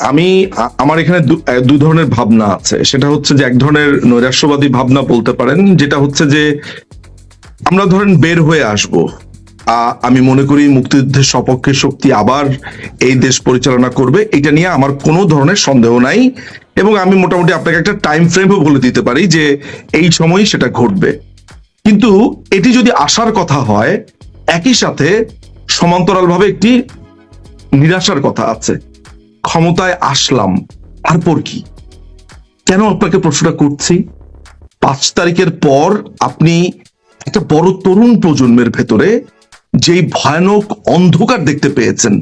আমি, আমার এখানে দু- ধরনের ভাবনা আছে। সেটা হচ্ছে যে এক ধরনের নৈরাশ্যবাদী ভাবনা বলতে পারেন, যেটা হচ্ছে যে আমরা ধরেন বের হয়ে আসব। আমি মনে করি মুক্তিযুদ্ধের সপক্ষে শক্তি আবার এই দেশ পরিচালনা করবে, এটা নিয়ে আমার কোনো ধরনের সন্দেহ নাই। এবং আমি মোটামুটি আপনাকে একটা টাইম ফ্রেমও বলে দিতে পারি যে এই সময়ই সেটা ঘটবে। কিন্তু এটি যদি আসার কথা হয়, একই সাথে সমান্তরালভাবে একটি নিরাশার কথা আছে। ক্ষমতায় আসলাম, তারপর কি? কেন আপনাকে প্রশ্নটা করছি? পাঁচ তারিখের পর আপনি একটা বড় তরুণ প্রজন্মের ভেতরে যেই ভয়ানক অন্ধকার দেখতে পেয়েছেন,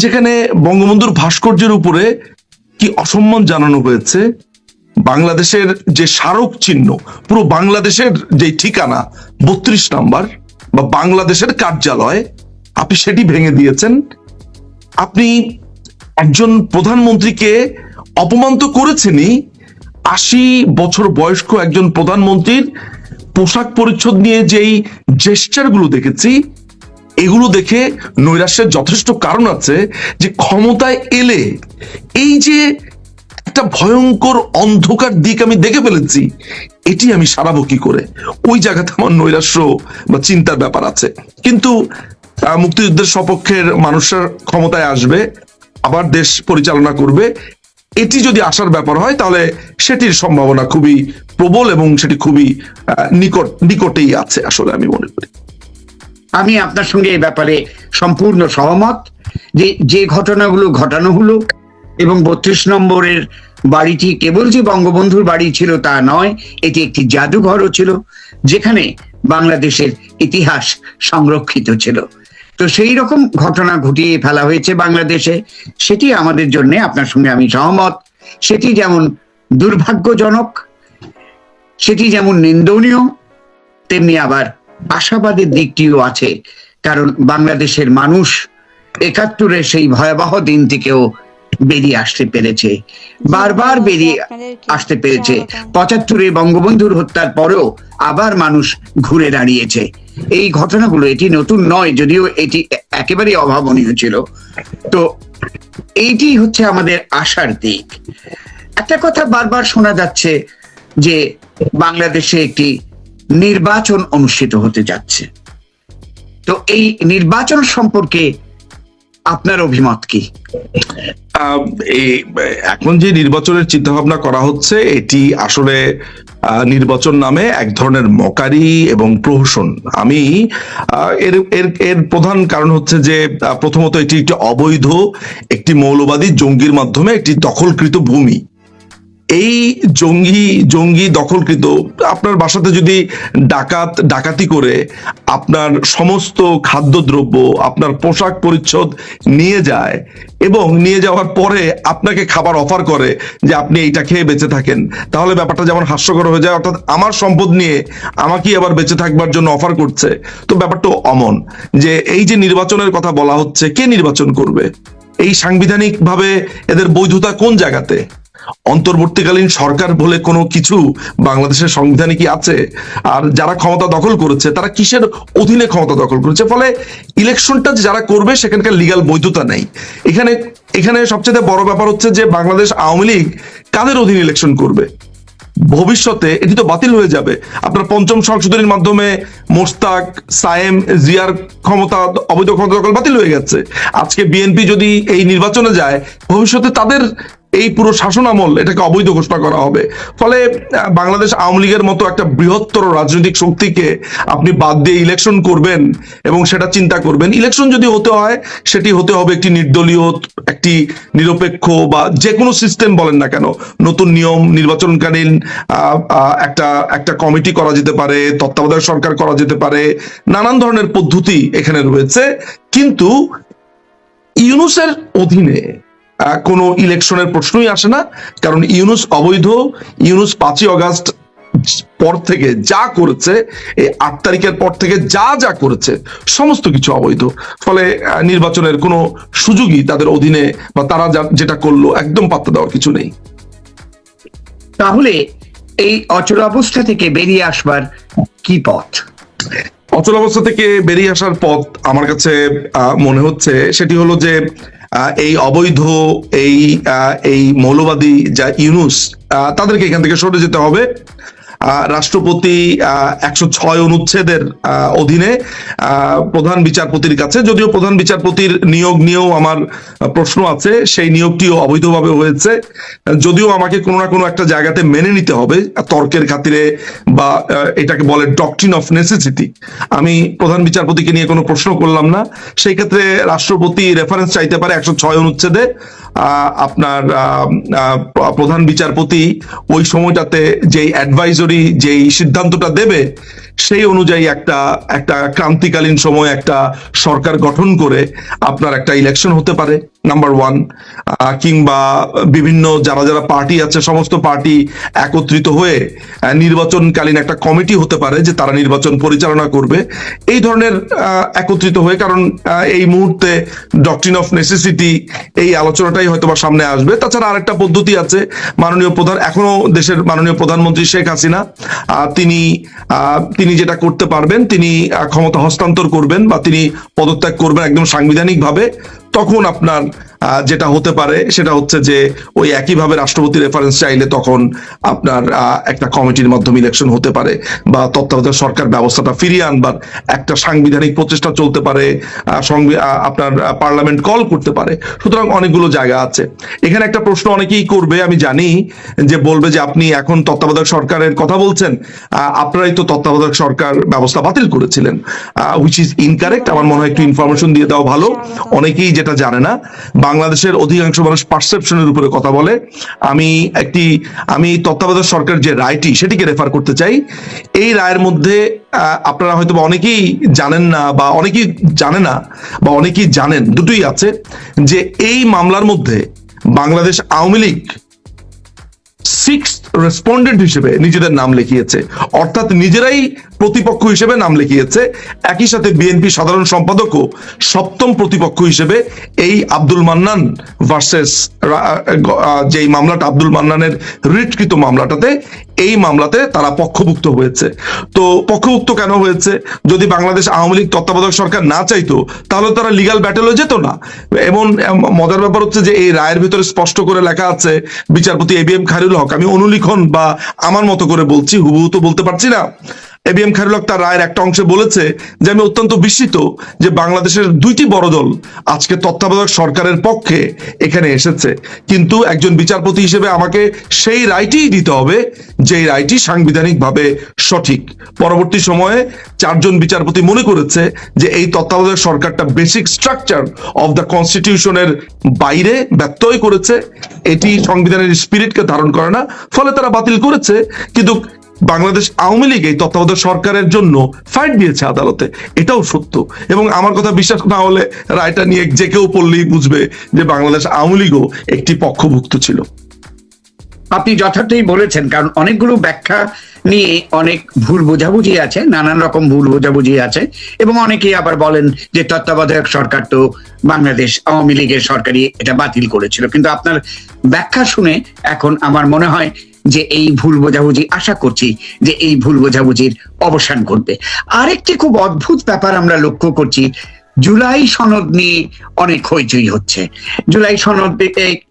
যেখানে বঙ্গবন্ধুর ভাস্কর্যের উপরে কি অসম্মান জানানো হয়েছে? বাংলাদেশের যে স্মারক চিহ্ন, পুরো বাংলাদেশের যে ঠিকানা, বত্রিশ নাম্বার, বা বাংলাদেশের কার্যালয়, আপনি সেটি ভেঙে দিয়েছেন। আপনি একজন প্রধানমন্ত্রীকে অপমান তো করেছেনই। আশি বছর বয়স্ক একজন প্রধানমন্ত্রীর পোশাক পরিচ্ছদ নিয়ে যেই জেস্টারগুলো দেখেছি, এগুলো দেখে নৈরাশ্যের যথেষ্ট কারণ আছে যে ক্ষমতায় এলে এই যে একটা ভয়ঙ্কর অন্ধকার দিক আমি দেখে ফেলেছি, এটি আমি সারাবো কি করে? ওই জায়গাতে আমার নৈরাশ্য বা চিন্তার ব্যাপার আছে। কিন্তু মুক্তিযুদ্ধের সপক্ষের মানুষের ক্ষমতায় আসবে, আবার দেশ পরিচালনা করবে। এটি যদি আসার ব্যাপার হয়, তাহলে সেটির সম্ভাবনা খুবই প্রবল এবং সেটি খুবই নিকট, নিকটেই আছে আসলে আমি মনে করি। আমি আপনার সঙ্গে এই ব্যাপারে সম্পূর্ণ সহমত যে যে ঘটনাগুলো ঘটানো হলো এবং বত্রিশ নম্বরের বাড়িটি কেবল যে বঙ্গবন্ধুর বাড়ি ছিল তা নয়, এটি একটি জাদুঘরও ছিল, যেখানে বাংলাদেশের ইতিহাস সংরক্ষিত ছিল। তো সেই রকম ঘটনা ঘটিয়ে ফেলা হয়েছে বাংলাদেশে। সেটি আমাদের জন্য, আপনার সঙ্গে আমি সহমত। সেটি যেমন দুর্ভাগ্যজনক, সেটি যেমন নিন্দনীয়, তেমনি আবার আশাবাদের দিকটিও আছে। কারণ বাংলাদেশের মানুষ একাত্তরের সেই ভয়াবহ দিন থেকেও বেরিয়ে আসতে পেরেছে। বারবার বেরিয়ে আসতে পেরেছে। পঁচাত্তরে বঙ্গবন্ধুর হত্যার পরেও আবার মানুষ ঘুরে দাঁড়িয়েছে। এই ঘটনাগুলো এটি নতুন নয় যদিও এটি একেবারে অভাবনীয় ছিল। তো এইটি হচ্ছে আমাদের আশার দিক। একটা কথা বারবার শোনা যাচ্ছে যে বাংলাদেশে একটি নির্বাচন অনুষ্ঠিত হতে যাচ্ছে। তো এই নির্বাচন সম্পর্কে আপনার অভিমত কি? এখন যে নির্বাচনের চিন্তা ভাবনা করা হচ্ছে, এটি আসলে নির্বাচন নামে এক ধরনের মকারি এবং প্রহসন। আমি এর এর এর প্রধান কারণ হচ্ছে যে প্রথমত এটি একটি অবৈধ, একটি মৌলবাদী জঙ্গির মাধ্যমে একটি দখলকৃত ভূমি। এই জঙ্গি জঙ্গি দখলকৃত, আপনার বাসাতে যদি ডাকাত, ডাকাতি করে আপনার সমস্ত খাদ্যদ্রব্য, আপনার পোশাক পরিচ্ছদ নিয়ে যায় এবং নিয়ে যাওয়ার পরে আপনাকে খাবার অফার করে যে আপনি এইটা খেয়ে বেঁচে থাকেন, তাহলে ব্যাপারটা যেমন হাস্যকর হয়ে যায়, অর্থাৎ আমার সম্পদ নিয়ে আমাকে আবার বেঁচে থাকবার জন্য অফার করছে। তো ব্যাপারটা অমন যে এই যে নির্বাচনের কথা বলা হচ্ছে, কে নির্বাচন করবে? এই সাংবিধানিকভাবে এদের বৈধতা কোন জায়গাতে? অন্তর্বর্তীকালীন সরকার বলে কোনো কিছু বাংলাদেশের সংবিধানে কি আছে? আর যারা ক্ষমতা দখল করেছে, তারা কিসের অধীনে ক্ষমতা দখল করেছে? ফলে ইলেকশনটা যারা করবে, সেখানকার লিগাল বৈধতা নেই। এখানে এখানে সবচেয়ে বড় ব্যাপার হচ্ছে যে বাংলাদেশ আওয়ামী লীগ কাদের অধীনে ইলেকশন করবে? ভবিষ্যতে এটি তো বাতিল হয়ে যাবে। আপনার পঞ্চম সংশোধনীর মাধ্যমে মোস্তাক সায়েম, জিয়ার ক্ষমতা, অবৈধ ক্ষমতা দখল বাতিল হয়ে গেছে। আজকে বিএনপি যদি এই নির্বাচনে যায়, ভবিষ্যতে তাদের এই পুরো শাসন আমল এটাকে অবৈধ ঘোষণা করা হবে। ফলে বাংলাদেশ আওয়ামী লীগের মতো একটা বৃহত্তর রাজনৈতিক শক্তিকে আপনি বাদ দিয়ে ইলেকশন করবেন এবং সেটা চিন্তা করবেন। ইলেকশন যদি হতে হয়, সেটি হতে হবে একটি নির্দলীয়, একটি নিরপেক্ষ বা যে কোনো সিস্টেম বলেন না কেন। নতুন নিয়ম, নির্বাচনকালীন একটা একটা কমিটি করা যেতে পারে, তত্ত্বাবধায়ক সরকার করা যেতে পারে, নানান ধরনের পদ্ধতি এখানে রয়েছে। কিন্তু ইউনুসের অধীনে কোনো ইলেকশনের প্রশ্নই আসে না কারণ ইউনুস অবৈধ ইউনুস পাঁচই অগাস্ট পর থেকে যা করেছে এই আট তারিখের পর থেকে যা যা করেছে সমস্ত কিছু অবৈধ। ফলে নির্বাচনের কোনো সুযোগই তাদের অধীনে বা তারা যেটা করল একদম পাত্তা দেওয়ার কিছু নেই। তাহলে এই অচল অবস্থা থেকে বেরিয়ে আসবার কি পথ? অচল অবস্থা থেকে বেরিয়ে আসার পথ আমার কাছে মনে হচ্ছে সেটি হলো যে এই অবৈধ এই এই মৌলবাদী যা ইউনুস তাদেরকে এখান থেকে সরে যেতে হবে। রাষ্ট্রপতি একশো ছয় অনুচ্ছেদের অধীনে প্রধান বিচারপতির কাছে। যদিও প্রধান বিচারপতির নিয়োগ নিয়েও আমার প্রশ্ন আছে, সেই নিয়োগটিও অবৈধভাবে হয়েছে। যদিও আমাকে কোনো না কোনো একটা জায়গাতে মেনে নিতে হবে, তর্কের খাতিরে বা এটাকে বলে ডকট্রিন অফ নেসেসিটি আমি প্রধান বিচারপতিকে নিয়ে কোনো প্রশ্ন করলাম না। সেই ক্ষেত্রে রাষ্ট্রপতি রেফারেন্স চাইতে পারে একশো ছয় অনুচ্ছেদে। আপনার প্রধান বিচারপতি ওই সময়টাতে যেই অ্যাডভাইজরি যেই সিদ্ধান্তটা দেবে, সেই অনুযায়ী একটা একটা ক্রান্তিকালীন সময় একটা সরকার গঠন করে আপনার একটা ইলেকশন হতে পারে। নাম্বার ওয়ান কিংবা বিভিন্ন যারা যারা পার্টি আছে, সমস্ত পার্টি একত্রিত হয়ে নির্বাচনকালীন একটা কমিটি হতে পারে যে তারা নির্বাচন পরিচালনা করবে। এই ধরনের একত্রিত হয়ে, কারণ এই মুহূর্তে ডকট্রিন অফ নেসেসিটি এই আলোচনাটাই হয়তো বা সামনে আসবে। তাছাড়া আরেকটা পদ্ধতি আছে, মাননীয় প্রধান, এখনও দেশের মাননীয় প্রধানমন্ত্রী শেখ হাসিনা তিনি তিনি যেটা করতে পারবেন, তিনি ক্ষমতা হস্তান্তর করবেন বা তিনি পদত্যাগ করবেন একদম সাংবিধানিক ভাবে তখন আপনার যেটা হতে পারে, সেটা হচ্ছে যে ওই একইভাবে রাষ্ট্রপতি রেফারেন্স চাইলে তখন আপনার একটা কমিটির মাধ্যমে ইলেকশন হতে পারে বা তত্ত্বাবধায়ক সরকার ব্যবস্থাটা ফিরিয়ে আনবার একটা সাংবিধানিক প্রচেষ্টা চলতে পারে আপনার পার্লামেন্ট কল করতে পারে। সুতরাং অনেকগুলো জায়গা আছে। এখানে একটা প্রশ্ন অনেকেই করবে, আমি জানি, যে বলবে যে আপনি এখন তত্ত্বাবধায়ক সরকারের কথা বলছেন আপনারাই তো তত্ত্বাবধায়ক সরকার ব্যবস্থা বাতিল করেছিলেন উইচ ইজ ইনকারেক্ট আমার মনে হয় একটু ইনফরমেশন দিয়ে দেওয়া ভালো। অনেকেই যেটা জানে না বাংলাদেশের অধিকাংশ মানুষ পারসেপশনের উপরে কথা বলে। আমি একটি, আমি তত্ত্বাবধায়ক সরকার যে রায়টি, সেটিকে রেফার করতে চাই। এই রায়ের মধ্যে আপনারা হয়তো অনেকেই জানেন না বা অনেকেই জানে না বা অনেকেই জানেন, দুটোই আছে যে এই মামলার মধ্যে Bangladesh Awami League six respondent হিসেবে নিজেদের নাম লিখিয়েছে। অর্থাৎ নিজেরাই প্রতিপক্ষ হিসেবে নাম লিখিয়েছে। একই সাথে বিএনপি সাধারণ সম্পাদকও সপ্তম প্রতিপক্ষ হিসেবে এই আব্দুল মান্নান ভার্সেস যেই মামলাটা আব্দুল মান্নানের রিটকৃত মামলাটাতে এই মামলাতে তারা পক্ষভুক্ত হয়েছে। তো পক্ষভুক্ত কেন হয়েছে? যদি বাংলাদেশ আওয়ামী লীগ তত্ত্বাবধায়ক সরকার না চাইতো, তাহলে তারা লিগাল ব্যাটেল ব্যাটেলও যেত না। এমন মজার ব্যাপার হচ্ছে যে এই রায়ের ভিতরে স্পষ্ট করে লেখা আছে, বিচারপতি A B M Khairul Haque, আমি অনুলিখন বা আমার মতো করে বলছি, হুবহু তো বলতে পারছি না। এ বি এম তার রায়ের একটা অংশে বলেছে যে, আমি অত্যন্ত বিস্মিত যে বাংলাদেশের দুইটি বড় দল আজকে তত্ত্বাবধায়ক সরকারের পক্ষে এখানে এসেছে। কিন্তু একজন বিচারপতি হিসেবে আমাকে সেই রায়টিই দিতে হবে যে রায়টি সাংবিধানিকভাবে সঠিক। পরবর্তী সময়ে চারজন বিচারপতি মনে করেছে যে, এই তত্ত্বাবধায়ক সরকারটা বেসিক স্ট্রাকচার অফ দ্য কনস্টিটিউশনের বাইরে ব্যত্যয় করেছে। এটি সংবিধানের স্পিরিটকে ধারণ করে না। ফলে তারা বাতিল করেছে। কিন্তু বাংলাদেশ আওয়ামী লীগ এই তত্ত্বাবধায়ক সরকারের জন্য ফাইট দিয়েছে আদালতে। এটাও সত্য। এবং আমার কথা বিশ্বাস না হলে রায়টা নিয়ে যে কেউ পড়লেই বুঝবে যে বাংলাদেশ আওয়ামী লীগও একটি পক্ষভুক্ত ছিল। আপনি যথার্থই বলেছেন, কারণ অনেকগুলো ব্যাখ্যা নিয়ে অনেক ভুল বোঝাবুঝি আছে, নানান রকম ভুল বোঝাবুঝি আছে, এবং অনেকেই আবার বলেন যে তত্ত্বাবধায়ক সরকার তো বাংলাদেশ আওয়ামী লীগের সরকারই এটা বাতিল করেছিল। কিন্তু আপনার ব্যাখ্যা শুনে এখন আমার মনে হয় যে এই ভুল বোঝাবুঝি আশা করছি যে এই ভুল বোঝাবুঝির অবসান করবে আরেকটি খুব অদ্ভুত ব্যাপার আমরা লক্ষ্য করছি, জুলাই সনদ নিয়ে অনেক হইচই হচ্ছে। জুলাই সনদ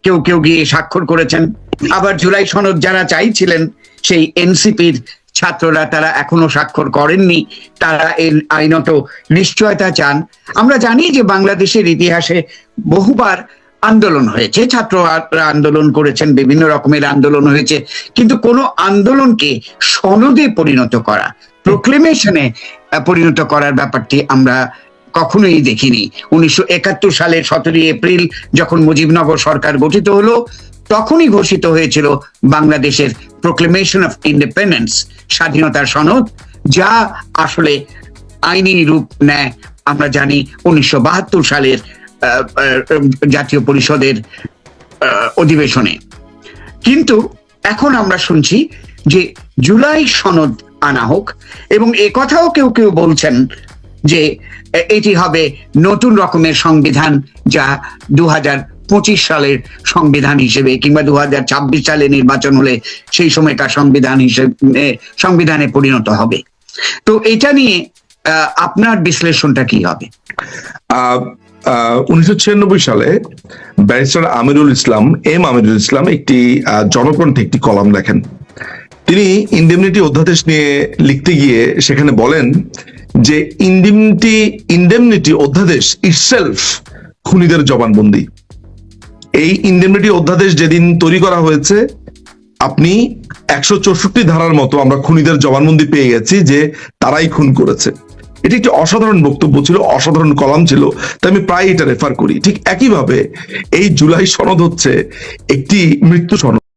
কেউ কেউ গিয়ে স্বাক্ষর করেছেন। আবার জুলাই সনদ যারা চাইছিলেন, সেই এনসিপির ছাত্ররা তারা এখনও স্বাক্ষর করেননি, তারা এর আইনত নিশ্চয়তা চান। আমরা জানি যে বাংলাদেশের ইতিহাসে বহুবার আন্দোলন হয়েছে, ছাত্ররা আন্দোলন করেছেন, বিভিন্ন রকমের আন্দোলন হয়েছে, কিন্তু কোনো আন্দোলনকে সনদে পরিণত করা প্রোক্লেমেশনে পরিণত করার ব্যাপারটি আমরা কখনোই দেখিনি। উনিশশো একাত্তর সালের সতেরোই এপ্রিল যখন মুজিবনগর সরকার গঠিত হলো, তখনই ঘোষিত হয়েছিল বাংলাদেশের প্রোক্লেমেশন অফ ইন্ডিপেন্ডেন্স স্বাধীনতার সনদ, যা আসলে আইনি রূপ নেয়, আমরা জানি উনিশশো বাহাত্তর সালের জাতীয় পরিষদের অধিবেশনে। কিন্তু এখন আমরা শুনছি যে জুলাই সনদ আনা হোক এবং কথাও কেউ কেউ বলছেন যে এটি হবে নতুন রকমের সংবিধান যা দু পঁচিশ সালের সংবিধান হিসেবে কিংবা দু হাজার ছাব্বিশ সালে নির্বাচন হলে সেই সময়কার সংবিধান হিসেবে সংবিধানে পরিণত হবে। তো এটা নিয়ে আপনার বিশ্লেষণটা কি হবে? উনিশশো ছিয়ানব্বই সালে ব্যারিস্টার আমিরুল ইসলাম, এম আমিরুল ইসলাম একটি জনকণ্ঠে একটি কলাম লেখেন। তিনি ইন্ডেমনিটি অধ্যাদেশ নিয়ে লিখতে গিয়ে সেখানে বলেন যে ইন্ডেমনিটি ইন্ডেমনিটি অধ্যাদেশ ইটসেলফ খুনিদের জবানবন্দি। এই ইন্ডেমনিটি অধ্যাদেশ যেদিন তৈরি করা হয়েছে, আপনি একশো চৌষট্টি ধারার মতো আমরা খুনিদের জবানবন্দি পেয়ে গেছি যে তারাই খুন করেছে। এটি একটি অসাধারণ বক্তব্য ছিল, অসাধারণ কলাম ছিল, তাই আমি প্রায় এটা রেফার করি। ঠিক একইভাবে এই জুলাই সনদ হচ্ছে একটি মৃত্যু সনদ।